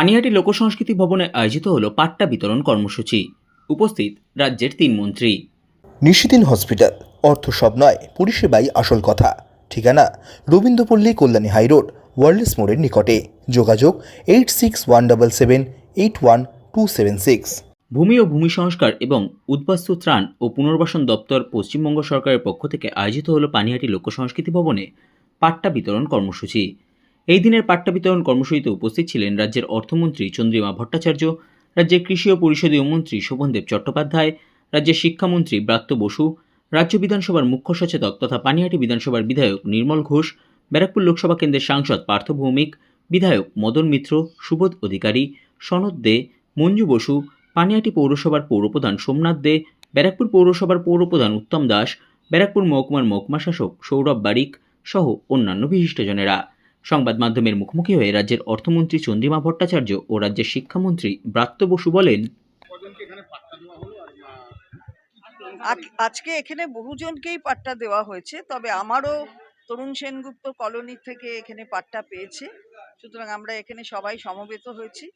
পানিহাটি লোকসংস্কৃতি ভবনে আয়োজিত হলো পাট্টা বিতরণ কর্মসূচি। উপস্থিত রাজ্যের তিন মন্ত্রী। নিশিদিন হসপিটাল অর্থ সব নয় পরিষেবাই আসল কথা। ঠিকানা রবীন্দ্রপল্লী কল্যাণী হাইরোড ওয়ার্ল্ডস মোড়ের নিকটে। যোগাযোগ eight six one double seven eight one two seven six. ভূমি ও ভূমি সংস্কার এবং উদ্বাস্তু ত্রাণ ও পুনর্বাসন দপ্তর পশ্চিমবঙ্গ সরকারের পক্ষ থেকে আয়োজিত হলো পানিহাটি লোকসংস্কৃতি ভবনে পাট্টা বিতরণ কর্মসূচি। এই দিনের পাট্টা বিতরণ কর্মসূচিতে উপস্থিত ছিলেন রাজ্যের অর্থমন্ত্রী চন্দ্রিমা ভট্টাচার্য, রাজ্যের কৃষি ও পরিষদীয় মন্ত্রী শোভনদেব চট্টোপাধ্যায়, রাজ্যের শিক্ষামন্ত্রী ব্রাত্য বসু, রাজ্য বিধানসভার মুখ্য সচেতক তথা পানিহাটি বিধানসভার বিধায়ক নির্মল ঘোষ, ব্যারাকপুর লোকসভা কেন্দ্রের সাংসদ পার্থ ভৌমিক, বিধায়ক মদন মিত্র, সুবোধ অধিকারী, সনদ দে, মঞ্জু বসু, পানিহাটি পৌরসভার পৌরপ্রধান সোমনাথ দে, ব্যারাকপুর পৌরসভার পৌরপ্রধান উত্তম দাস, ব্যারাকপুর মহকুমার মহকুমা শাসক সৌরভ বারিক সহ অন্যান্য বিশিষ্টজনেরা সংবাদ মাধ্যমের মুখোমুখি হয়ে রাজ্যের অর্থমন্ত্রী চন্দ্রিমা ভট্টাচার্য ও রাজ্যের শিক্ষামন্ত্রী ব্রাত্য বসু বলেন আজকে এখানে বহুজনকেই পাট্টা দেওয়া হয়েছে তবে আমারও তরুণ সেনগুপ্ত কলোনি থেকে এখানে পাট্টা পেয়েছে। সুতরাং আমরা এখানে সবাই সমবেত হয়েছি।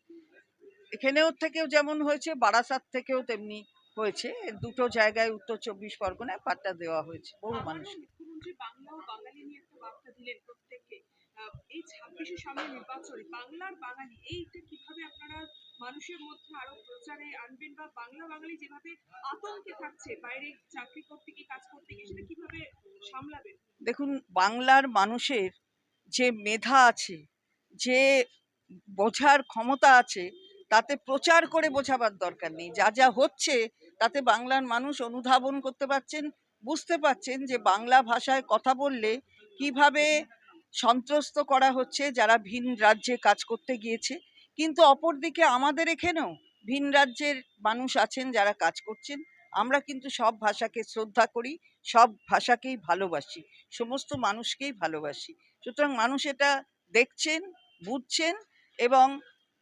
এখানেও থেকেও যেমন হয়েছে বারাসাত থেকেও তেমনি হয়েছে। দুটো জায়গায় উত্তর চব্বিশ পরগনায় পাট্টা দেওয়া হয়েছে বহু মানুষকে। এই ছাব্বিশে সামনে নির্বাচনে, বাংলার বাঙালি, এইটা কীভাবে আপনারা মানুষের মধ্যে আরও প্রচারে আনবেন বা বাংলা বাঙালি যেভাবে আতঙ্কে থাকছে, বাইরে চাকরি করতে গিয়ে, কাজ করতে গিয়ে, সেটা কীভাবে সামলাবেন? দেখুন, বাংলার মানুষের যে মেধা আছে, যে বোঝার ক্ষমতা আছে, তাতে প্রচার করে বোঝাবার দরকার নেই। যা যা হচ্ছে, তাতে বাংলার মানুষ অনুধাবন করতে পারছেন, বুঝতে পারছেন যে বাংলা ভাষায় কথা বললে কীভাবে সন্ত্রস্ত করা হচ্ছে, যারা ভিন রাজ্যে কাজ করতে গিয়েছে। কিন্তু অপরদিকে আমাদের এখানেও ভিন রাজ্যের মানুষ আছেন, যারা কাজ করছেন। আমরা কিন্তু সব ভাষাকে শ্রদ্ধা করি, সব ভাষাকেই ভালোবাসি, সমস্ত মানুষকেই ভালোবাসি। সুতরাং মানুষ এটা দেখছেন, বুঝছেন এবং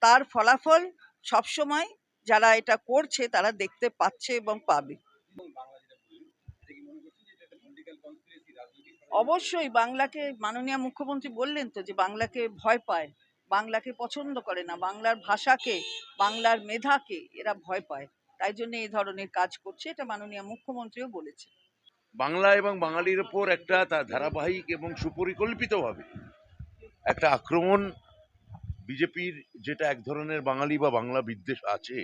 তার ফলাফল সবসময় যারা এটা করছে, তারা দেখতে পাচ্ছে এবং পাবে। অবশ্যই বাংলাকে মাননীয় মুখ্যমন্ত্রী বললেন তো যে বাংলাকে ভয় পায়, বাংলাকে পছন্দ করে না, বাংলার ভাষাকে, বাংলার মেধাকে এরা ভয় পায়। তাই জন্য এই ধরনের কাজ করছে, এটা মাননীয় মুখ্যমন্ত্রীও বলেছে বাংলা এবং বাঙালির ওপর একটা তার ধারাবাহিক এবং সুপরিকল্পিতভাবে একটা আক্রমণ বিজেপির যেটা এক ধরনের বাঙালি বা বাংলা বিদ্বেষ আছে,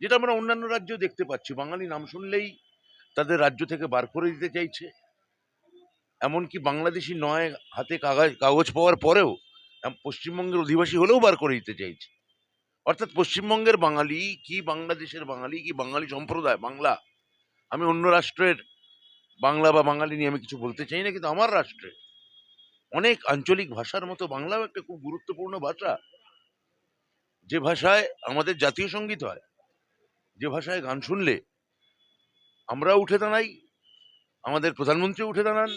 যেটা আমরা অন্যান্য রাজ্যেও দেখতে পাচ্ছি। বাঙালি নাম শুনলেই তাদের রাজ্য থেকে বার করে দিতে চাইছে। এমনকি বাংলাদেশি নয় হাতে কাগজ কাগজ পাওয়ার পরেও পশ্চিমবঙ্গের অধিবাসী হলেও বার করে দিতে চাইছে। অর্থাৎ পশ্চিমবঙ্গের বাঙালি কি বাংলাদেশের বাঙালি কি বাঙালি সম্প্রদায়, বাংলা? আমি অন্য রাষ্ট্রের বাংলা বা বাঙালি নিয়ে আমি কিছু বলতে চাই না, কিন্তু আমার রাষ্ট্রে অনেক আঞ্চলিক ভাষার মতো বাংলাও একটা খুব গুরুত্বপূর্ণ ভাষা। যে ভাষায় আমাদের জাতীয় সংগীত হয়, যে ভাষায় গান শুনলে আমরা উঠে দাঁড়াই, আমাদের প্রধানমন্ত্রী উঠে দাঁড়ান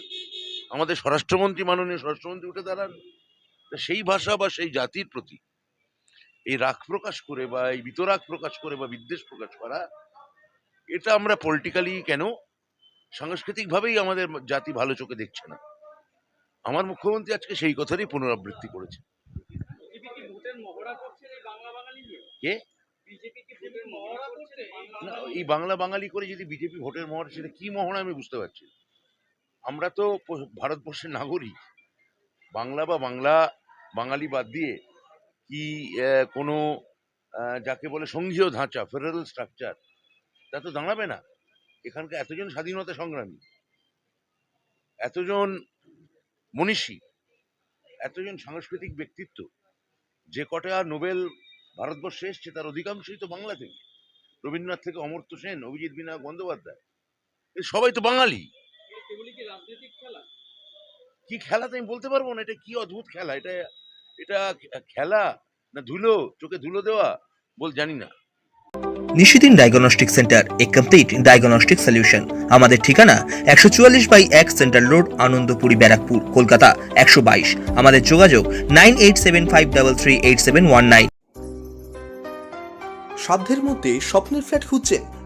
আমাদের স্বরাষ্ট্রমন্ত্রী, মাননীয় স্বরাষ্ট্রমন্ত্রী উঠে দাঁড়ান। সেই ভাষা বা সেই জাতির প্রতি এই রাগ প্রকাশ করে বা এই বিতরাগ প্রকাশ করে বা বিদ্বেষ প্রকাশ করা, এটা আমরা পলিটিক্যালি কেন সাংস্কৃতিকভাবেই আমাদের জাতি ভালো চোখে দেখছে না। আমার মুখ্যমন্ত্রী আজকে সেই কথারই পুনরাবৃত্তি করেছে কে? এই বাংলা বাঙালি করে যদি বিজেপি ভোটের মহড়া, সেটা কি মহড়া আমি বুঝতে পারছি না। আমরা তো ভারতবর্ষের নাগরিক। বাংলা বা বাংলা, বাঙালি বাদ দিয়ে কি কোনো যাকে বলে সংঘীয় ধাঁচা ফেডারেল স্ট্রাকচার তা তো দাঁড়াবে না। এখানকার এতজন স্বাধীনতা সংগ্রামী, এতজন মনীষী, এতজন সাংস্কৃতিক ব্যক্তিত্ব, যে কটা নোবেল ভারতবর্ষে এসছে, তার অধিকাংশই তো বাংলা থেকে। রবীন্দ্রনাথ থেকে অমর্ত্য সেন, অভিজিৎ বিনায়ক বন্দ্যোপাধ্যায় সবাই তো বাঙালি। কি খেলা? তো আমি বলতে পারব না এটা কি অদ্ভুত খেলা? এটা এটা খেলা না ধুলো? চোখে ধুলো দেওয়া? বল জানি না। নিশিদিন ডায়াগনস্টিক সেন্টার এ কমপ্লিট ডায়াগনস্টিক সলিউশন আমাদের ঠিকানা একশো চুয়াল্লিশ বাই এক সেন্ট্রাল রোড আনন্দপুরি ব্যারাকপুর কলকাতা একশো বাইশ। আমাদের যোগাযোগ nine eight seven five double three eight seven one nine. সাধ্যের মধ্যে স্বপ্নের ফ্ল্যাট খুঁজছেন